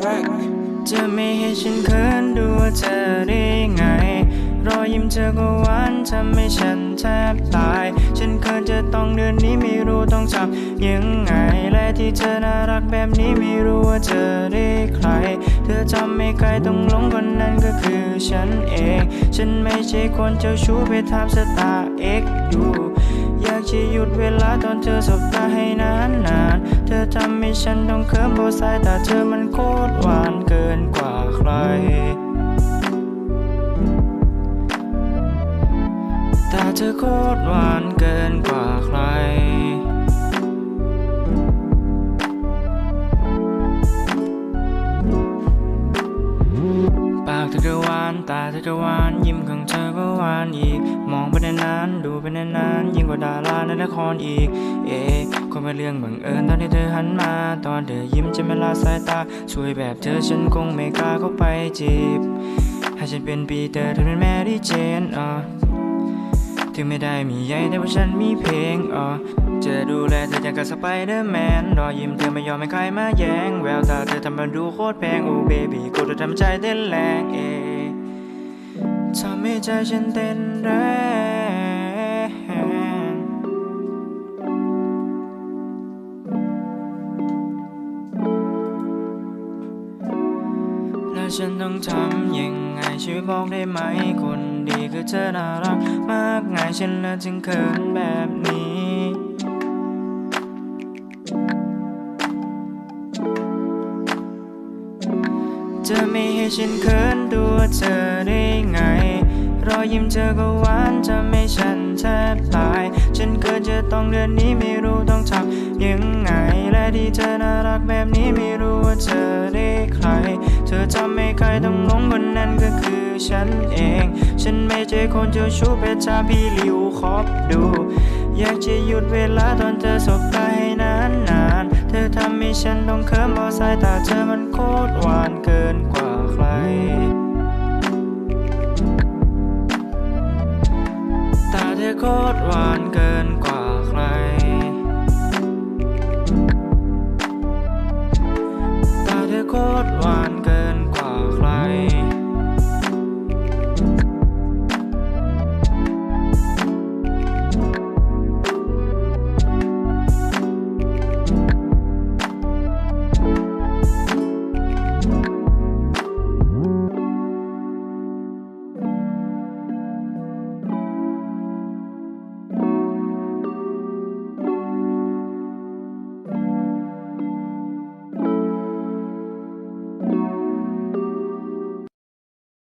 back จะไม่ให้ฉันเขินดูว่าเธอได้ไง รอยยิ้มเธอก็หวานทำให้ฉันแทบตาย ฉันเขินจะต้องเดินนี้ไม่รู้ต้องทำยังไง และที่เธอน่ารักแบบนี้ไม่รู้ว่าเธอได้ใคร เธอทำให้ใครต้องหลงคนนั้นก็คือฉันเอง ฉันไม่ใช่คนเจ้าชู้ไปทำสตาร์เอ็กดู อยากจะหยุดเวลาตอนเธอสบตาให้นานนาน เธอทำให้ฉันต้องเคิมเพราะสายตาเธอมันโคตรหวานเกินกว่าใคร ตาเธอโคตรหวานเกินกว่าใครปากเธอก็หวานตาเธอก็หวานยิ้มของเธอก็หวานอีก ดูไปนานๆยิ่งกว่าดาราในละครอีก เอ๊ะคงเป็นเรื่องบังเอิญตอนที่เธอหันมา ตอนเธอยิ้มจะไม่ละสายตา สวยแบบเธอฉันคงไม่กล้าเข้าไปจีบ ให้ฉันเป็นปีเตอร์เธอเป็นแมรี่เจนอะถึงไม่ได้มีใยแต่ว่าฉันมีเพลงอ่อจะดูแลเธออย่างกับสไปเดอร์แมนรอยยิ้มเธอไม่ยอมให้ใครมาแย่งแววตาเธอทำมันดูโคตรแพงโอ้เบบี้กูจะทำใจเต้นแรงเอทำให้ใจฉันเต้นแรง ฉันต้องทำยังไงช่วยบอกได้ไหมคนดีคือเธอน่ารักมากไงฉันเลยจึงเขินแบบนี้จะไม่ให้ฉันเขินตัวเธอได้ไง รอยยิ้มเธอก็หวานทำให้ฉันแทบตาย ฉันเกิดจะต้องเดินนี้ไม่รู้ต้องทำยังไง และที่เธอน่ารักแบบนี้ไม่รู้ว่าเธอได้ใคร เธอทำให้ใครต้องหลงคนนั้นก็คือฉันเอง ฉันไม่ใช่คนเจ้าชู้เพชรชาพี่หลิวขอบดู อยากจะหยุดเวลาตอนเธอสบตาให้นานนาน เธอทำให้ฉันต้องเคิมเพราะสายตาเธอมันโคตรหวานเกินกว่า